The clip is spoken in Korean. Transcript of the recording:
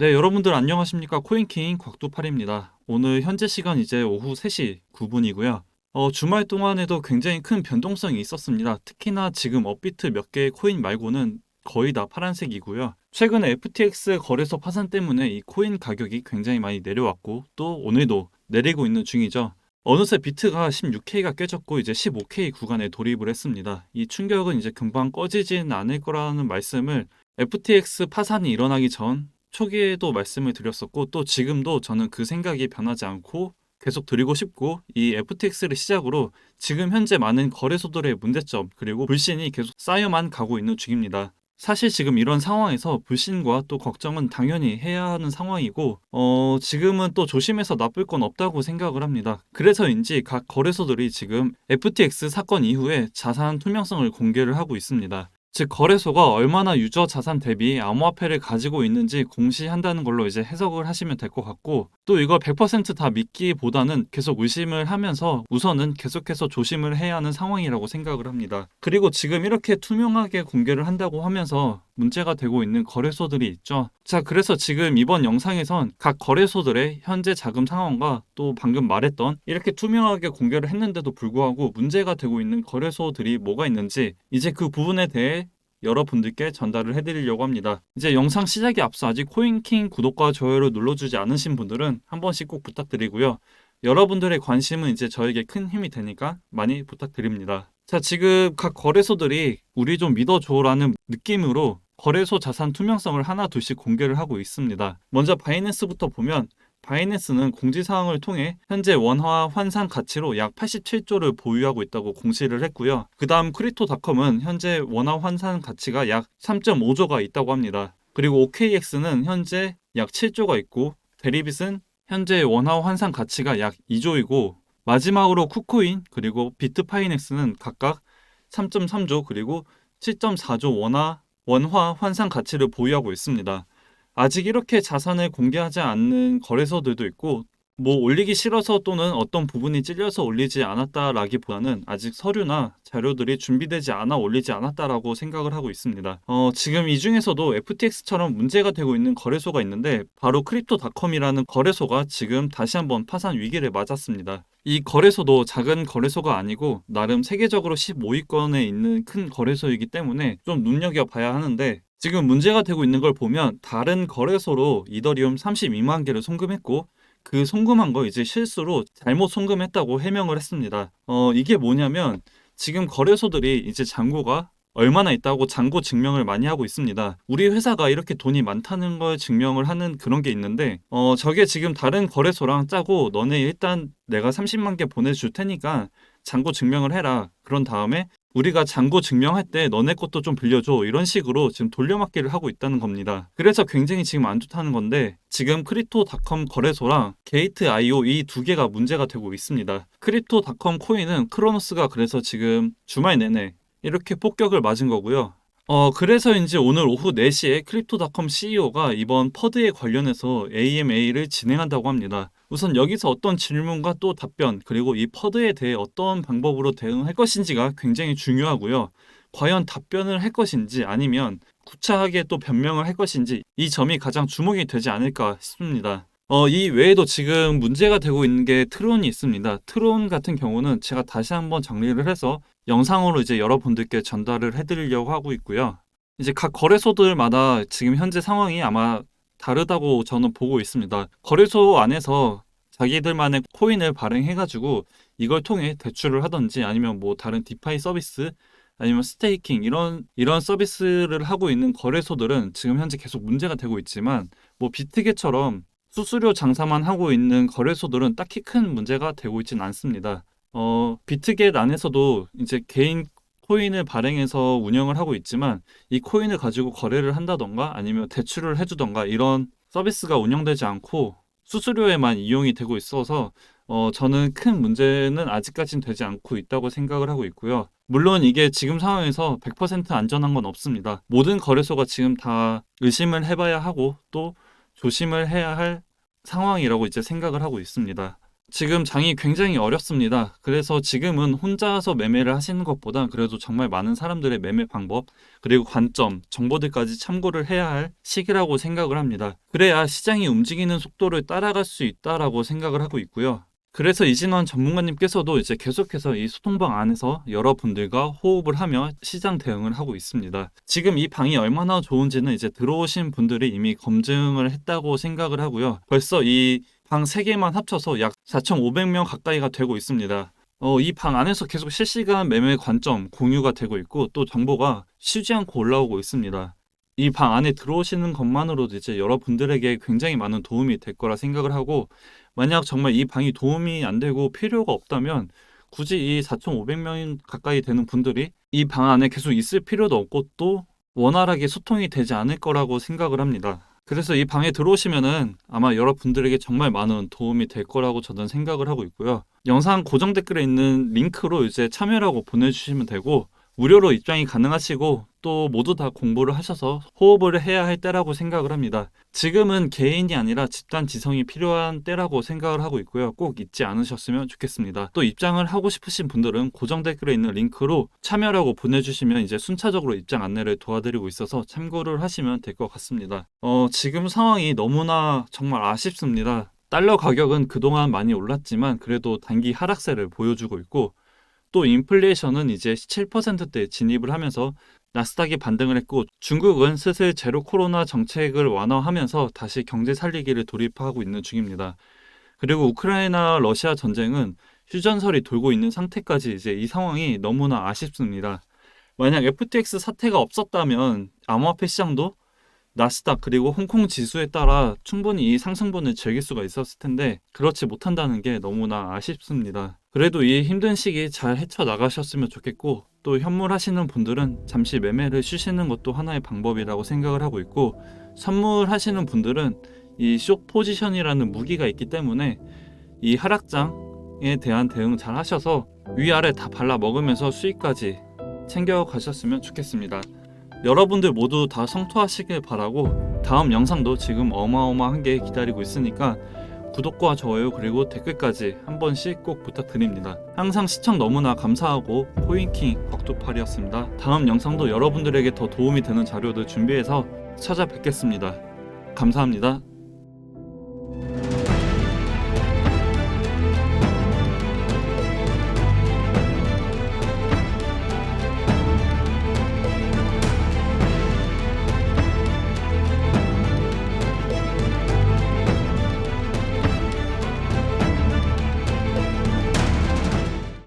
네, 여러분들 안녕하십니까? 코인킹 곽도팔입니다. 오늘 현재 시간 이제 오후 3시 9분이고요. 어, 주말 동안에도 굉장히 큰 변동성이 있었습니다. 특히나 지금 업비트 몇 개의 코인 말고는 거의 다 파란색이고요. 최근에 FTX 거래소 파산 때문에 이 코인 가격이 굉장히 많이 내려왔고 또 오늘도 내리고 있는 중이죠. 어느새 비트가 16K가 깨졌고 이제 15K 구간에 돌입을 했습니다. 이 충격은 이제 금방 꺼지진 않을 거라는 말씀을 FTX 파산이 일어나기 전 초기에도 말씀을 드렸었고 또 지금도 저는 그 생각이 변하지 않고 계속 드리고 싶고 이 FTX를 시작으로 지금 현재 많은 거래소들의 문제점 그리고 불신이 계속 쌓여만 가고 있는 중입니다. 사실 지금 이런 상황에서 불신과 또 걱정은 당연히 해야 하는 상황이고 어 지금은 또 조심해서 나쁠 건 없다고 생각을 합니다. 그래서인지 각 거래소들이 지금 FTX 사건 이후에 자산 투명성을 공개를 하고 있습니다. 즉 거래소가 얼마나 유저 자산 대비 암호화폐를 가지고 있는지 공시한다는 걸로 이제 해석을 하시면 될 것 같고 또 이걸 100%다 믿기보다는 계속 의심을 하면서 우선은 계속해서 조심을 해야 하는 상황이라고 생각을 합니다. 그리고 지금 이렇게 투명하게 공개를 한다고 하면서 문제가 되고 있는 거래소들이 있죠. 자, 그래서 지금 이번 영상에선 각 거래소들의 현재 자금 상황과 또 방금 말했던 이렇게 투명하게 공개를 했는데도 불구하고 문제가 되고 있는 거래소들이 뭐가 있는지 이제 그 부분에 대해 여러분들께 전달을 해드리려고 합니다. 이제 영상 시작에 앞서 아직 코인킹 구독과 좋아요를 눌러주지 않으신 분들은 한 번씩 꼭 부탁드리고요. 여러분들의 관심은 이제 저에게 큰 힘이 되니까 많이 부탁드립니다. 자, 지금 각 거래소들이 우리 좀 믿어줘라는 느낌으로 거래소 자산 투명성을 하나 둘씩 공개를 하고 있습니다. 먼저 바이낸스부터 보면 바이낸스는 공지사항을 통해 현재 원화 환산 가치로 약 87조를 보유하고 있다고 공시를 했고요. 그 다음 크립토닷컴은 현재 원화 환산 가치가 약 3.5조가 있다고 합니다. 그리고 OKX는 현재 약 7조가 있고 데리빗은 현재 원화 환산 가치가 약 2조이고 마지막으로 쿠코인 그리고 비트파이넥스는 각각 3.3조 그리고 7.4조 원화 원화 환산 가치를 보유하고 있습니다. 아직 이렇게 자산을 공개하지 않는 거래소들도 있고 뭐 올리기 싫어서 또는 어떤 부분이 찔려서 올리지 않았다라기보다는 아직 서류나 자료들이 준비되지 않아 올리지 않았다라고 생각을 하고 있습니다. 어, 지금 이 중에서도 FTX처럼 문제가 되고 있는 거래소가 있는데 바로 크립토닷컴이라는 거래소가 지금 다시 한번 파산 위기를 맞았습니다. 이 거래소도 작은 거래소가 아니고 나름 세계적으로 15위권에 있는 큰 거래소이기 때문에 좀 눈여겨봐야 하는데 지금 문제가 되고 있는 걸 보면 다른 거래소로 이더리움 32만 개를 송금했고 그 송금한 거 이제 실수로 잘못 송금했다고 해명을 했습니다. 어, 이게 뭐냐면 지금 거래소들이 이제 잔고가 얼마나 있다고 잔고 증명을 많이 하고 있습니다. 우리 회사가 이렇게 돈이 많다는 걸 증명을 하는 그런 게 있는데, 어, 저게 지금 다른 거래소랑 짜고 너네 일단 내가 30만 개 보내줄 테니까 잔고 증명을 해라. 그런 다음에 우리가 잔고 증명할 때 너네 것도 좀 빌려줘 이런 식으로 지금 돌려막기를 하고 있다는 겁니다. 그래서 굉장히 지금 안 좋다는 건데 지금 크립토닷컴 거래소랑 게이트.io 이 두 개가 문제가 되고 있습니다. 크립토닷컴 코인은 크로노스가 그래서 지금 주말 내내 이렇게 폭격을 맞은 거고요. 어, 그래서인지 오늘 오후 4시에 크립토닷컴 CEO가 이번 퍼드에 관련해서 AMA를 진행한다고 합니다. 우선 여기서 어떤 질문과 또 답변, 그리고 이 퍼드에 대해 어떤 방법으로 대응할 것인지가 굉장히 중요하고요. 과연 답변을 할 것인지 아니면 구차하게 또 변명을 할 것인지 이 점이 가장 주목이 되지 않을까 싶습니다. 어, 이 외에도 지금 문제가 되고 있는 게 트론이 있습니다. 트론 같은 경우는 제가 다시 한번 정리를 해서 영상으로 이제 여러분들께 전달을 해드리려고 하고 있고요. 이제 각 거래소들마다 지금 현재 상황이 아마 다르다고 저는 보고 있습니다. 거래소 안에서 자기들만의 코인을 발행해가지고 이걸 통해 대출을 하든지 아니면 뭐 다른 디파이 서비스 아니면 스테이킹 이런 이런 서비스를 하고 있는 거래소들은 지금 현재 계속 문제가 되고 있지만 뭐 비트게처럼 수수료 장사만 하고 있는 거래소들은 딱히 큰 문제가 되고 있지는 않습니다. 어, 비트겟 안에서도 이제 개인 코인을 발행해서 운영을 하고 있지만 이 코인을 가지고 거래를 한다던가 아니면 대출을 해주던가 이런 서비스가 운영되지 않고 수수료에만 이용이 되고 있어서 어, 저는 큰 문제는 아직까지는 되지 않고 있다고 생각을 하고 있고요. 물론 이게 지금 상황에서 100% 안전한 건 없습니다. 모든 거래소가 지금 다 의심을 해봐야 하고 또 조심을 해야 할 상황이라고 이제 생각을 하고 있습니다. 지금 장이 굉장히 어렵습니다. 그래서 지금은 혼자서 매매를 하시는 것보다 그래도 정말 많은 사람들의 매매 방법, 그리고 관점, 정보들까지 참고를 해야 할 시기라고 생각을 합니다. 그래야 시장이 움직이는 속도를 따라갈 수 있다라고 생각을 하고 있고요. 그래서 이진원 전문가님께서도 이제 계속해서 이 소통방 안에서 여러분들과 호흡을 하며 시장 대응을 하고 있습니다. 지금 이 방이 얼마나 좋은지는 이제 들어오신 분들이 이미 검증을 했다고 생각을 하고요. 벌써 이 방 3개만 합쳐서 약 4,500명 가까이가 되고 있습니다. 어, 이 방 안에서 계속 실시간 매매 관점 공유가 되고 있고 또 정보가 쉬지 않고 올라오고 있습니다. 이 방 안에 들어오시는 것만으로도 이제 여러분들에게 굉장히 많은 도움이 될 거라 생각을 하고 만약 정말 이 방이 도움이 안 되고 필요가 없다면 굳이 이 4,500명 가까이 되는 분들이 이 방 안에 계속 있을 필요도 없고 또 원활하게 소통이 되지 않을 거라고 생각을 합니다. 그래서 이 방에 들어오시면은 아마 여러분들에게 정말 많은 도움이 될 거라고 저는 생각을 하고 있고요. 영상 고정 댓글에 있는 링크로 이제 참여라고 보내주시면 되고 무료로 입장이 가능하시고 또 모두 다 공부를 하셔서 호흡을 해야 할 때라고 생각을 합니다. 지금은 개인이 아니라 집단 지성이 필요한 때라고 생각을 하고 있고요. 꼭 잊지 않으셨으면 좋겠습니다. 또 입장을 하고 싶으신 분들은 고정 댓글에 있는 링크로 참여라고 보내주시면 이제 순차적으로 입장 안내를 도와드리고 있어서 참고를 하시면 될 것 같습니다. 어, 지금 상황이 너무나 정말 아쉽습니다. 달러 가격은 그동안 많이 올랐지만 그래도 단기 하락세를 보여주고 있고 또 인플레이션은 이제 7%대 진입을 하면서 나스닥이 반등을 했고 중국은 슬슬 제로 코로나 정책을 완화하면서 다시 경제 살리기를 돌입하고 있는 중입니다. 그리고 우크라이나 러시아 전쟁은 휴전설이 돌고 있는 상태까지 이제 이 상황이 너무나 아쉽습니다. 만약 FTX 사태가 없었다면 암호화폐 시장도 나스닥 그리고 홍콩 지수에 따라 충분히 이 상승분을 즐길 수가 있었을 텐데 그렇지 못한다는 게 너무나 아쉽습니다. 그래도 이 힘든 시기 잘 헤쳐 나가셨으면 좋겠고 또 현물하시는 분들은 잠시 매매를 쉬시는 것도 하나의 방법이라고 생각을 하고 있고 선물하시는 분들은 이 숏 포지션이라는 무기가 있기 때문에 이 하락장에 대한 대응 잘 하셔서 위아래 다 발라 먹으면서 수익까지 챙겨 가셨으면 좋겠습니다. 여러분들 모두 다 성투하시길 바라고 다음 영상도 지금 어마어마한 게 기다리고 있으니까 구독과 좋아요 그리고 댓글까지 한 번씩 꼭 부탁드립니다. 항상 시청 너무나 감사하고 코인킹 곽두팔이었습니다. 다음 영상도 여러분들에게 더 도움이 되는 자료들 준비해서 찾아뵙겠습니다. 감사합니다.